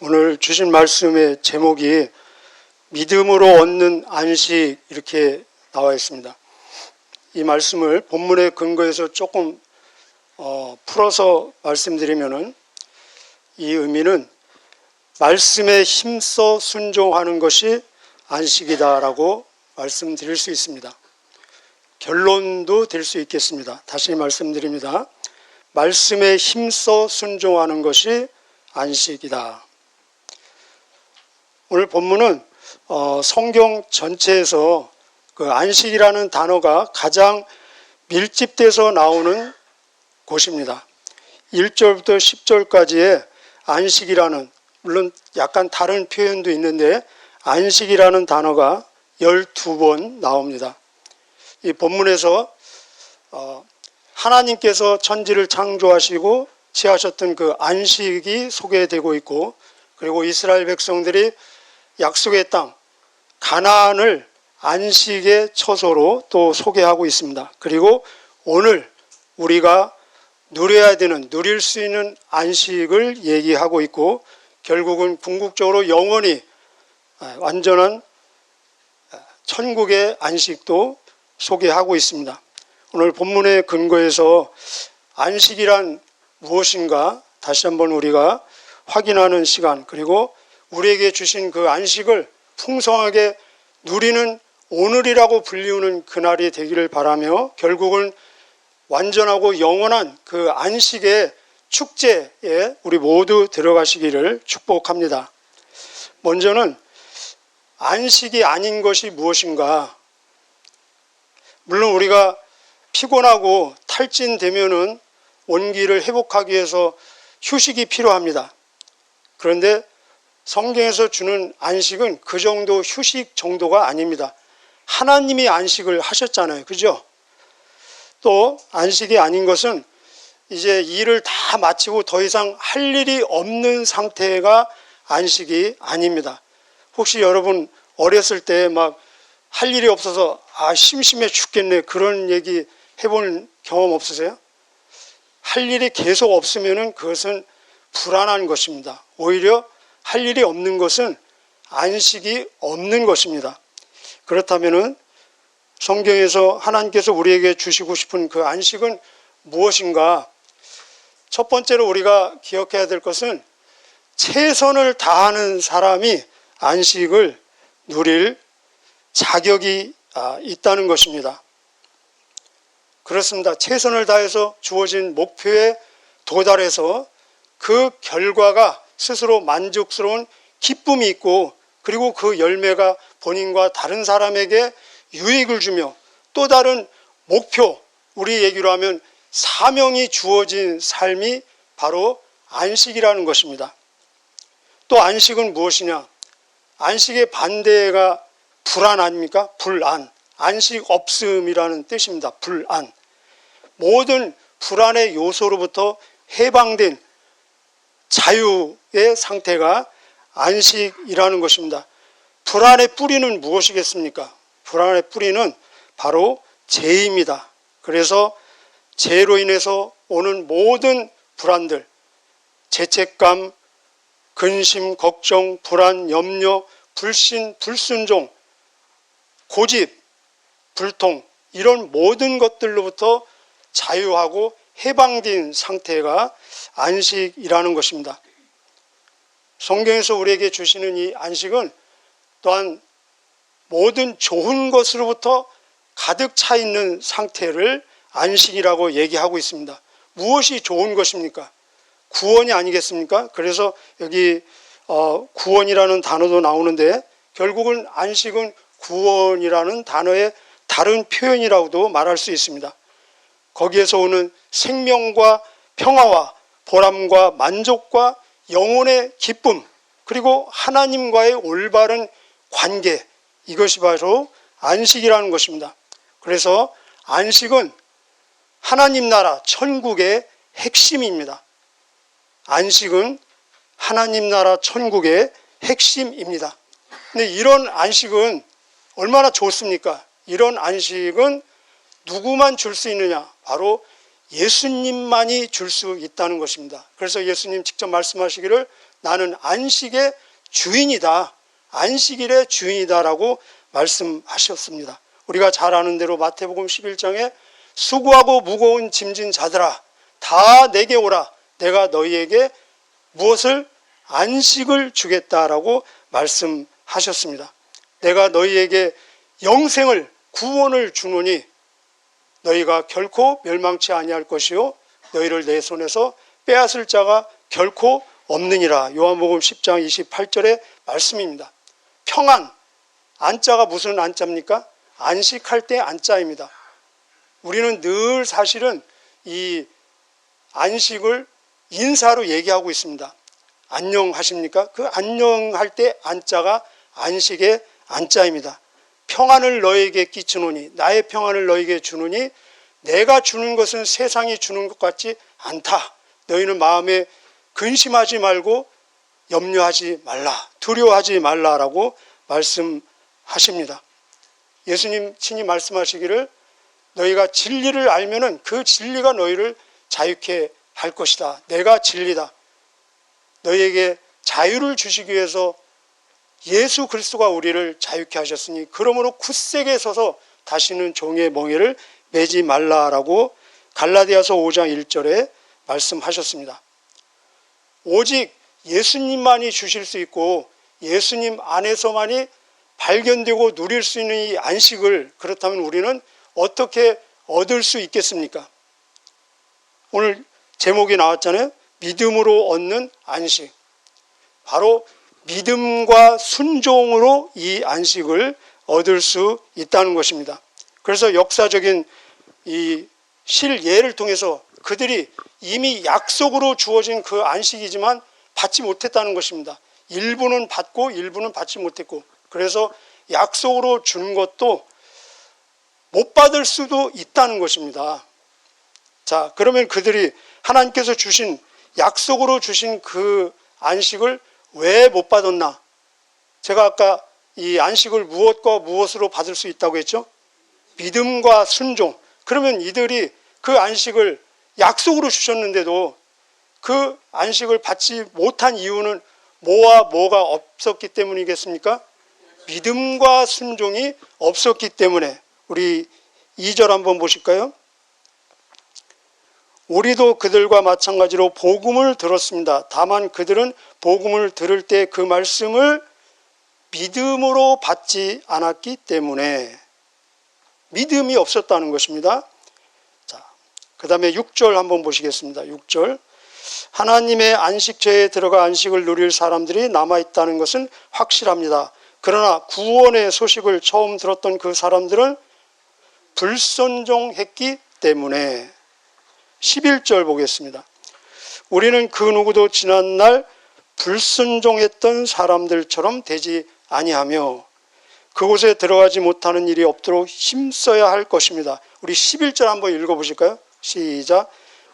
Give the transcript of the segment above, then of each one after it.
오늘 주신 말씀의 제목이 믿음으로 얻는 안식 이렇게 나와 있습니다. 이 말씀을 본문의 근거에서 조금 어, 풀어서 말씀드리면은 이 의미는 말씀에 힘써 순종하는 것이 안식이다라고 말씀드릴 수 있습니다. 결론도 될 수 있겠습니다. 다시 말씀드립니다. 말씀에 힘써 순종하는 것이 안식이다. 오늘 본문은 어, 성경 전체에서 그 안식이라는 단어가 가장 밀집돼서 나오는 곳입니다. 1절부터 10절까지의 안식이라는 물론 약간 다른 표현도 있는데 안식이라는 단어가 12번 나옵니다. 이 본문에서 어, 하나님께서 천지를 창조하시고 취하셨던 그 안식이 소개되고 있고 그리고 이스라엘 백성들이 약속의 땅 가나안을 안식의 처소로 또 소개하고 있습니다. 그리고 오늘 우리가 누려야 되는 누릴 수 있는 안식을 얘기하고 있고 결국은 궁극적으로 영원히 완전한 천국의 안식도 소개하고 있습니다. 오늘 본문의 근거에서 안식이란 무엇인가 다시 한번 우리가 확인하는 시간 그리고 우리에게 주신 그 안식을 풍성하게 누리는 오늘이라고 불리우는 그날이 되기를 바라며 결국은 완전하고 영원한 그 안식의 축제에 우리 모두 들어가시기를 축복합니다. 먼저는 안식이 아닌 것이 무엇인가? 물론 우리가 피곤하고 탈진되면은 원기를 회복하기 위해서 휴식이 필요합니다. 그런데 성경에서 주는 안식은 그 정도 휴식 정도가 아닙니다. 하나님이 안식을 하셨잖아요. 그죠? 또 안식이 아닌 것은 이제 일을 다 마치고 더 이상 할 일이 없는 상태가 안식이 아닙니다. 혹시 여러분 어렸을 때 막 할 일이 없어서 아 심심해 죽겠네 그런 얘기 해본 경험 없으세요? 할 일이 계속 없으면은 그것은 불안한 것입니다. 오히려 할 일이 없는 것은 안식이 없는 것입니다. 그렇다면은 성경에서 하나님께서 우리에게 주시고 싶은 그 안식은 무엇인가? 첫 번째로 우리가 기억해야 될 것은 최선을 다하는 사람이 안식을 누릴 자격이 아, 있다는 것입니다. 그렇습니다. 최선을 다해서 주어진 목표에 도달해서 그 결과가 스스로 만족스러운 기쁨이 있고 그리고 그 열매가 본인과 다른 사람에게 유익을 주며 또 다른 목표, 우리 얘기로 하면 사명이 주어진 삶이 바로 안식이라는 것입니다. 또 안식은 무엇이냐? 안식의 반대가 불안 아닙니까? 불안. 안식 없음이라는 뜻입니다. 불안. 모든 불안의 요소로부터 해방된 자유의 상태가 안식이라는 것입니다. 불안의 뿌리는 무엇이겠습니까? 불안의 뿌리는 바로 죄입니다. 그래서 죄로 인해서 오는 모든 불안들, 죄책감, 근심, 걱정, 불안, 염려, 불신, 불순종, 고집, 불통, 이런 모든 것들로부터 자유하고 해방된 상태가 안식이라는 것입니다. 성경에서 우리에게 주시는 이 안식은 또한 모든 좋은 것으로부터 가득 차 있는 상태를 안식이라고 얘기하고 있습니다. 무엇이 좋은 것입니까? 구원이 아니겠습니까? 그래서 여기 어, 구원이라는 단어도 나오는데 결국은 안식은 구원이라는 단어의 다른 표현이라고도 말할 수 있습니다. 거기에서 오는 생명과 평화와 보람과 만족과 영혼의 기쁨 그리고 하나님과의 올바른 관계 이것이 바로 안식이라는 것입니다. 그래서 안식은 하나님 나라 천국의 핵심입니다. 안식은 하나님 나라 천국의 핵심입니다. 근데 이런 안식은 얼마나 좋습니까? 이런 안식은 누구만 줄 수 있느냐? 바로 예수님만이 줄 수 있다는 것입니다. 그래서 예수님 직접 말씀하시기를 나는 안식의 주인이다. 안식일의 주인이다라고 말씀하셨습니다. 우리가 잘 아는 대로 마태복음 11장에 수고하고 무거운 짐진 자들아 다 내게 오라 내가 너희에게 무엇을 안식을 주겠다라고 말씀하셨습니다. 내가 너희에게 영생을 구원을 주노니 너희가 결코 멸망치 아니할 것이요 너희를 내 손에서 빼앗을 자가 결코 없느니라. 요한복음 10장 28절의 말씀입니다. 평안 안자가 무슨 안자입니까? 안식할 때 안자입니다. 우리는 늘 사실은 이 안식을 인사로 얘기하고 있습니다. 안녕하십니까? 그 안녕할 때 안자가 안식의 안자입니다. 평안을 너에게 끼치노니 나의 평안을 너에게 주노니 내가 주는 것은 세상이 주는 것 같지 않다. 너희는 마음에 근심하지 말고 염려하지 말라. 두려워하지 말라라고 말씀하십니다. 예수님 친히 말씀하시기를 너희가 진리를 알면은 그 진리가 너희를 자유케 할 것이다. 내가 진리다. 너희에게 자유를 주시기 위해서 예수 그리스도가 우리를 자유케 하셨으니 그러므로 굳세게 서서 다시는 종의 멍에를 매지 말라라고 갈라디아서 5장 1절에 말씀하셨습니다. 오직 예수님만이 주실 수 있고 예수님 안에서만이 발견되고 누릴 수 있는 이 안식을 그렇다면 우리는 어떻게 얻을 수 있겠습니까? 오늘 제목이 나왔잖아요. 믿음으로 얻는 안식. 바로 믿음과 순종으로 이 안식을 얻을 수 있다는 것입니다. 그래서 역사적인 이 실예를 통해서 그들이 이미 약속으로 주어진 그 안식이지만 받지 못했다는 것입니다. 일부는 받고 일부는 받지 못했고 그래서 약속으로 준 것도 못 받을 수도 있다는 것입니다. 자, 그러면 그들이 하나님께서 주신 약속으로 주신 그 안식을 왜 못 받았나? 제가 아까 이 안식을 무엇과 무엇으로 받을 수 있다고 했죠? 믿음과 순종. 그러면 이들이 그 안식을 약속으로 주셨는데도 그 안식을 받지 못한 이유는 뭐와 뭐가 없었기 때문이겠습니까? 믿음과 순종이 없었기 때문에 우리 2절 한번 보실까요? 우리도 그들과 마찬가지로 복음을 들었습니다. 다만 그들은 복음을 들을 때 그 말씀을 믿음으로 받지 않았기 때문에 믿음이 없었다는 것입니다. 자, 그 다음에 6절 한번 보시겠습니다. 6절. 하나님의 안식처에 들어가 안식을 누릴 사람들이 남아있다는 것은 확실합니다. 그러나 구원의 소식을 처음 들었던 그 사람들은 불순종했기 때문에 11절 보겠습니다. 우리는 그 누구도 지난날 불순종했던 사람들처럼 되지 아니하며 그곳에 들어가지 못하는 일이 없도록 힘써야 할 것입니다. 우리 11절 한번 읽어보실까요? 시작.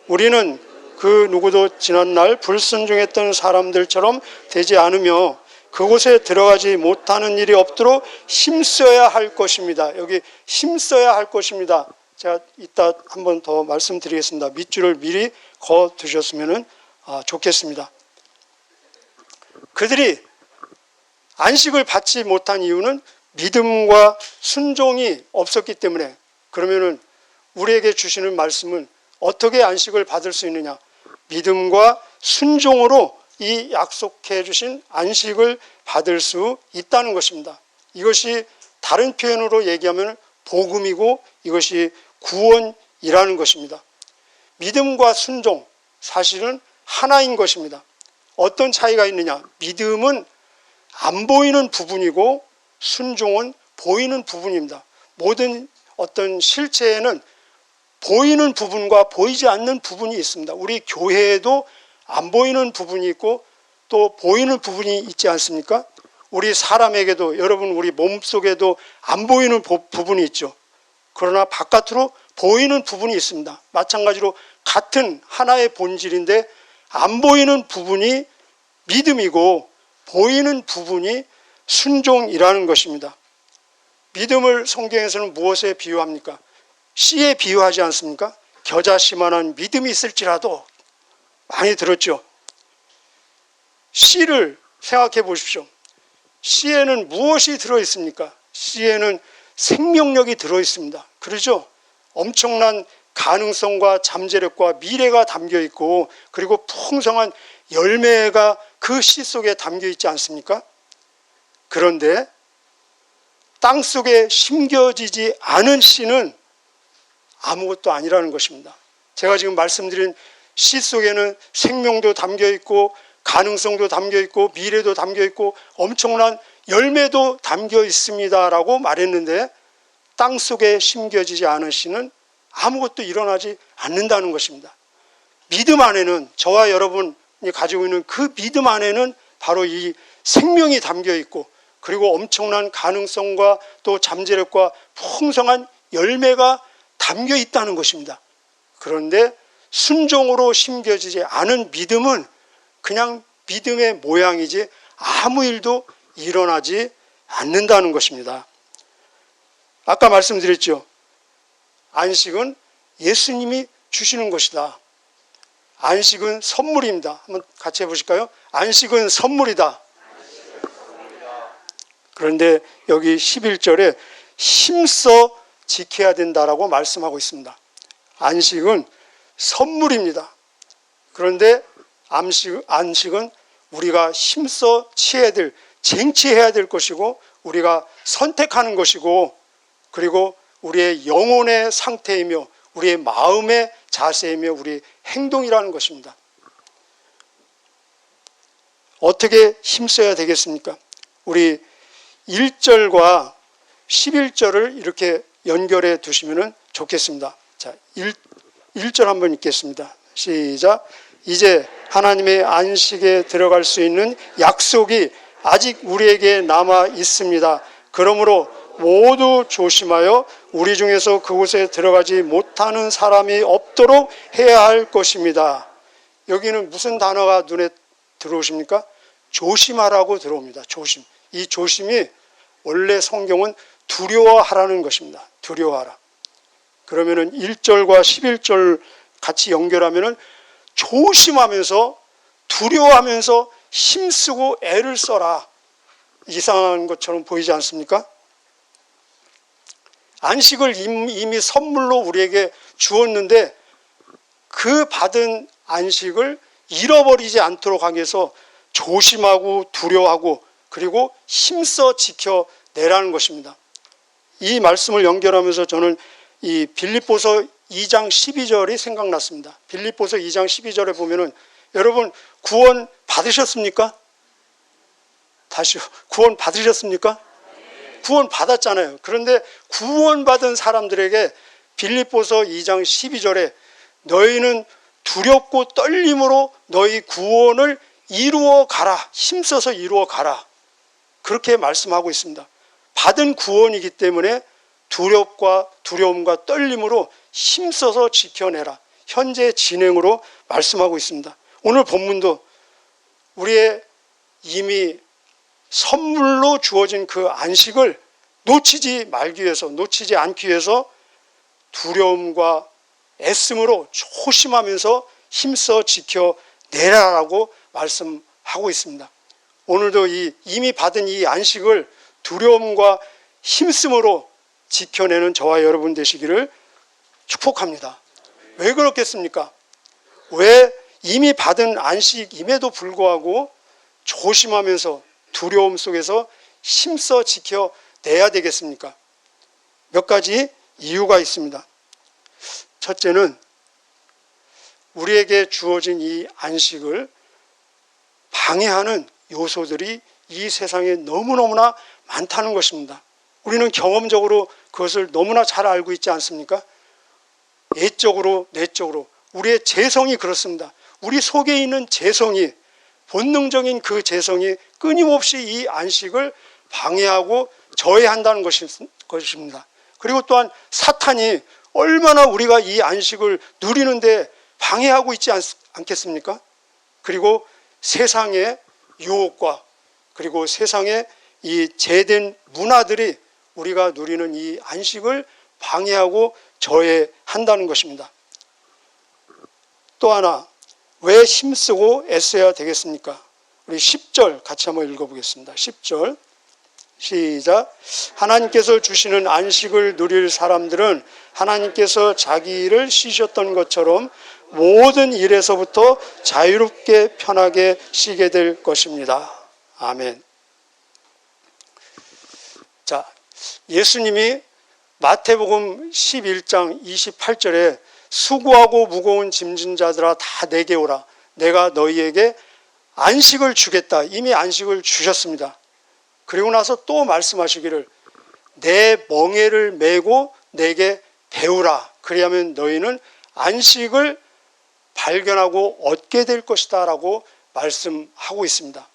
우리는 그 누구도 지난날 불순종했던 사람들처럼 되지 않으며 그곳에 들어가지 못하는 일이 없도록 힘써야 할 것입니다. 여기 힘써야 할 것입니다. 제가 이따 한 번 더 말씀드리겠습니다. 밑줄을 미리 거 두셨으면 좋겠습니다. 그들이 안식을 받지 못한 이유는 믿음과 순종이 없었기 때문에 그러면은 우리에게 주시는 말씀은 어떻게 안식을 받을 수 있느냐? 믿음과 순종으로 이 약속해 주신 안식을 받을 수 있다는 것입니다. 이것이 다른 표현으로 얘기하면 복음이고 이것이 구원이라는 것입니다. 믿음과 순종 사실은 하나인 것입니다. 어떤 차이가 있느냐? 믿음은 안 보이는 부분이고 순종은 보이는 부분입니다. 모든 어떤 실체에는 보이는 부분과 보이지 않는 부분이 있습니다. 우리 교회에도 안 보이는 부분이 있고 또 보이는 부분이 있지 않습니까? 우리 사람에게도 여러분 우리 몸속에도 안 보이는 부분이 있죠. 그러나 바깥으로 보이는 부분이 있습니다. 마찬가지로 같은 하나의 본질인데 안 보이는 부분이 믿음이고 보이는 부분이 순종이라는 것입니다. 믿음을 성경에서는 무엇에 비유합니까? 씨에 비유하지 않습니까? 겨자씨만한 믿음이 있을지라도 많이 들었죠. 씨를 생각해 보십시오. 씨에는 무엇이 들어 있습니까? 씨에는 생명력이 들어 있습니다. 그러죠? 엄청난 가능성과 잠재력과 미래가 담겨 있고 그리고 풍성한 열매가 그 씨 속에 담겨 있지 않습니까? 그런데 땅 속에 심겨지지 않은 씨는 아무것도 아니라는 것입니다. 제가 지금 말씀드린 씨 속에는 생명도 담겨 있고 가능성도 담겨 있고 미래도 담겨 있고 엄청난 열매도 담겨 있습니다라고 말했는데 땅 속에 심겨지지 않은 씨는 아무것도 일어나지 않는다는 것입니다. 믿음 안에는 저와 여러분이 가지고 있는 그 믿음 안에는 바로 이 생명이 담겨 있고 그리고 엄청난 가능성과 또 잠재력과 풍성한 열매가 담겨 있다는 것입니다. 그런데 순종으로 심겨지지 않은 믿음은 그냥 믿음의 모양이지 아무 일도 일어나지 않는다는 것입니다. 아까 말씀드렸죠. 안식은 예수님이 주시는 것이다. 안식은 선물입니다. 한번 같이 해보실까요? 안식은 선물이다. 그런데 여기 11절에 힘써 지켜야 된다라고 말씀하고 있습니다. 안식은 선물입니다. 그런데 안식, 안식은 우리가 힘써 취해야 될, 쟁취해야 될 것이고 우리가 선택하는 것이고 그리고 우리의 영혼의 상태이며 우리의 마음의 자세이며 우리 행동이라는 것입니다. 어떻게 힘써야 되겠습니까? 우리 1절과 11절을 이렇게 연결해 두시면 좋겠습니다. 자, 1, 1절 한번 읽겠습니다. 시작. 이제 하나님의 안식에 들어갈 수 있는 약속이 아직 우리에게 남아 있습니다. 그러므로 모두 조심하여 우리 중에서 그곳에 들어가지 못하는 사람이 없도록 해야 할 것입니다. 여기는 무슨 단어가 눈에 들어오십니까? 조심하라고 들어옵니다. 조심. 이 조심이 원래 성경은 두려워하라는 것입니다. 두려워하라. 그러면은 1절과 11절 같이 연결하면은 조심하면서 두려워하면서 힘쓰고 애를 써라. 이상한 것처럼 보이지 않습니까? 안식을 이미 선물로 우리에게 주었는데 그 받은 안식을 잃어버리지 않도록 하기 위해서 조심하고 두려워하고 그리고 힘써 지켜내라는 것입니다. 이 말씀을 연결하면서 저는 이 빌립보서 2장 12절이 생각났습니다. 빌립보서 2장 12절에 보면은 여러분 구원 받으셨습니까? 다시요. 구원 받으셨습니까? 구원 받았잖아요. 그런데 구원받은 사람들에게 빌립보서 2장 12절에 너희는 두렵고 떨림으로 너희 구원을 이루어 가라. 힘써서 이루어 가라. 그렇게 말씀하고 있습니다. 받은 구원이기 때문에 두렵과 두려움과 떨림으로 힘써서 지켜내라. 현재 진행으로 말씀하고 있습니다. 오늘 본문도 우리의 이미 선물로 주어진 그 안식을 놓치지 말기 위해서, 놓치지 않기 위해서 두려움과 애씀으로 조심하면서 힘써 지켜내라라고 말씀하고 있습니다. 오늘도 이 이미 받은 이 안식을 두려움과 힘씀으로 지켜내는 저와 여러분 되시기를 축복합니다. 왜 그렇겠습니까? 왜 이미 받은 안식임에도 불구하고 조심하면서 두려움 속에서 힘써 지켜내야 되겠습니까? 몇 가지 이유가 있습니다. 첫째는 우리에게 주어진 이 안식을 방해하는 요소들이 이 세상에 너무너무나 많다는 것입니다. 우리는 경험적으로 그것을 너무나 잘 알고 있지 않습니까? 예적으로, 내적으로. 우리의 재성이 그렇습니다. 우리 속에 있는 재성이, 본능적인 그 재성이 끊임없이 이 안식을 방해하고 저해한다는 것입니다. 그리고 또한 사탄이 얼마나 우리가 이 안식을 누리는데 방해하고 있지 않, 않겠습니까? 그리고 세상의 유혹과 그리고 세상의 이 제된 문화들이 우리가 누리는 이 안식을 방해하고 저해한다는 것입니다. 또 하나 왜 힘쓰고 애써야 되겠습니까? 우리 10절 같이 한번 읽어보겠습니다. 10절 시작. 하나님께서 주시는 안식을 누릴 사람들은 하나님께서 자기 일을 쉬셨던 것처럼 모든 일에서부터 자유롭게 편하게 쉬게 될 것입니다. 아멘. 자, 예수님이 마태복음 11장 28절에 수고하고 무거운 짐진 자들아 다 내게 오라. 내가 너희에게 안식을 주겠다. 이미 안식을 주셨습니다. 그리고 나서 또 말씀하시기를 내 멍에를 메고 내게 배우라. 그리하면 너희는 안식을 발견하고 얻게 될 것이다. 라고 말씀하고 있습니다.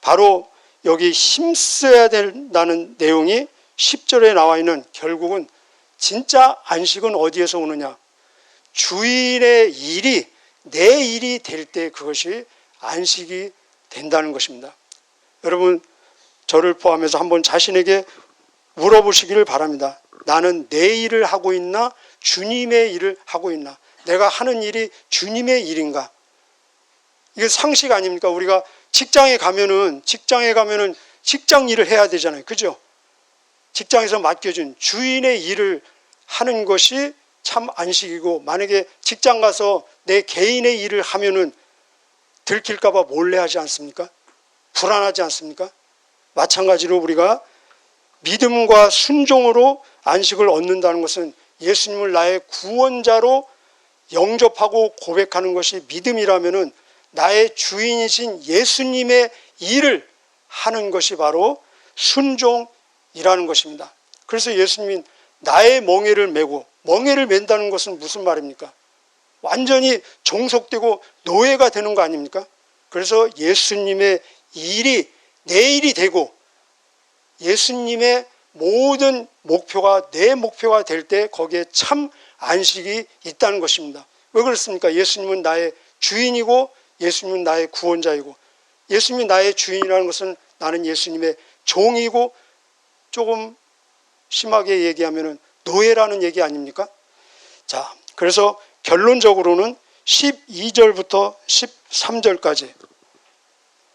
바로 여기 힘써야 된다는 내용이 10절에 나와 있는 결국은 진짜 안식은 어디에서 오느냐? 주인의 일이 내 일이 될 때 그것이 안식이 된다는 것입니다. 여러분, 저를 포함해서 한번 자신에게 물어보시기를 바랍니다. 나는 내 일을 하고 있나? 주님의 일을 하고 있나? 내가 하는 일이 주님의 일인가? 이게 상식 아닙니까? 우리가 직장에 가면은, 직장에 가면은 직장 일을 해야 되잖아요. 그죠? 직장에서 맡겨준 주인의 일을 하는 것이 참 안식이고, 만약에 직장 가서 내 개인의 일을 하면은 들킬까봐 몰래 하지 않습니까? 불안하지 않습니까? 마찬가지로 우리가 믿음과 순종으로 안식을 얻는다는 것은 예수님을 나의 구원자로 영접하고 고백하는 것이 믿음이라면은 나의 주인이신 예수님의 일을 하는 것이 바로 순종이라는 것입니다. 그래서 예수님이 나의 멍에를 메고 멍에를 맨다는 것은 무슨 말입니까? 완전히 종속되고 노예가 되는 거 아닙니까? 그래서 예수님의 일이 내 일이 되고 예수님의 모든 목표가 내 목표가 될 때 거기에 참 안식이 있다는 것입니다. 왜 그렇습니까? 예수님은 나의 주인이고 예수님은 나의 구원자이고 예수님이 나의 주인이라는 것은 나는 예수님의 종이고 조금 심하게 얘기하면 노예라는 얘기 아닙니까? 자, 그래서 결론적으로는 12절부터 13절까지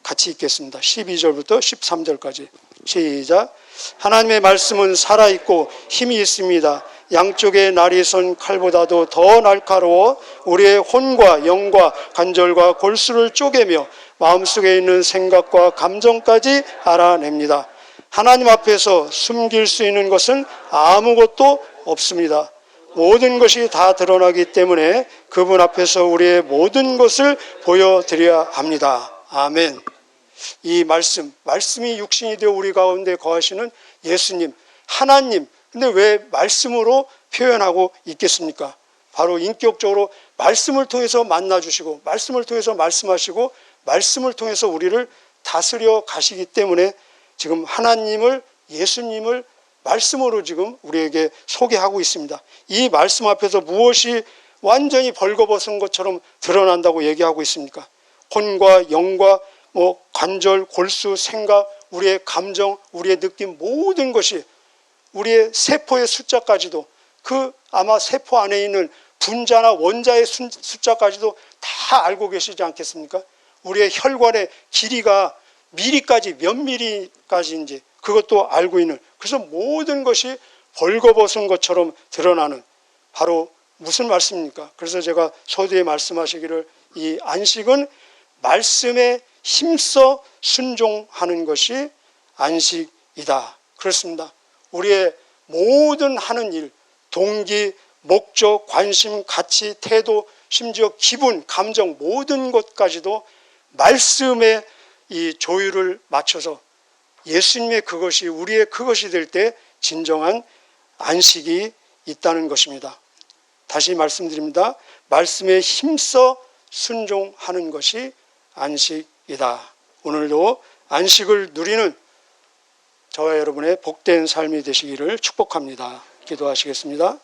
같이 읽겠습니다. 12절부터 13절까지. 시작. 하나님의 말씀은 살아있고 힘이 있습니다. 양쪽의 날이 선 칼보다도 더 날카로워 우리의 혼과 영과 관절과 골수를 쪼개며 마음속에 있는 생각과 감정까지 알아냅니다. 하나님 앞에서 숨길 수 있는 것은 아무것도 없습니다. 모든 것이 다 드러나기 때문에 그분 앞에서 우리의 모든 것을 보여드려야 합니다. 아멘. 이 말씀, 말씀이 육신이 되어 우리 가운데 거하시는 예수님, 하나님. 근데 왜 말씀으로 표현하고 있겠습니까? 바로 인격적으로 말씀을 통해서 만나주시고, 말씀을 통해서 말씀하시고, 말씀을 통해서 우리를 다스려 가시기 때문에 지금 하나님을, 예수님을 말씀으로 지금 우리에게 소개하고 있습니다. 이 말씀 앞에서 무엇이 완전히 벌거벗은 것처럼 드러난다고 얘기하고 있습니까? 혼과 영과 뭐 관절, 골수, 생각, 우리의 감정, 우리의 느낌 모든 것이 우리의 세포의 숫자까지도 그 아마 세포 안에 있는 분자나 원자의 숫자까지도 다 알고 계시지 않겠습니까? 우리의 혈관의 길이가 미리까지 몇 미리까지인지 그것도 알고 있는 그래서 모든 것이 벌거벗은 것처럼 드러나는 바로 무슨 말씀입니까? 그래서 제가 서두에 말씀하시기를 이 안식은 말씀에 힘써 순종하는 것이 안식이다. 그렇습니다. 우리의 모든 하는 일, 동기, 목적, 관심, 가치, 태도, 심지어 기분, 감정 모든 것까지도 말씀에 이 조율을 맞춰서 예수님의 그것이 우리의 그것이 될 때 진정한 안식이 있다는 것입니다. 다시 말씀드립니다. 말씀에 힘써 순종하는 것이 안식이다. 오늘도 안식을 누리는 저와 여러분의 복된 삶이 되시기를 축복합니다. 기도하시겠습니다.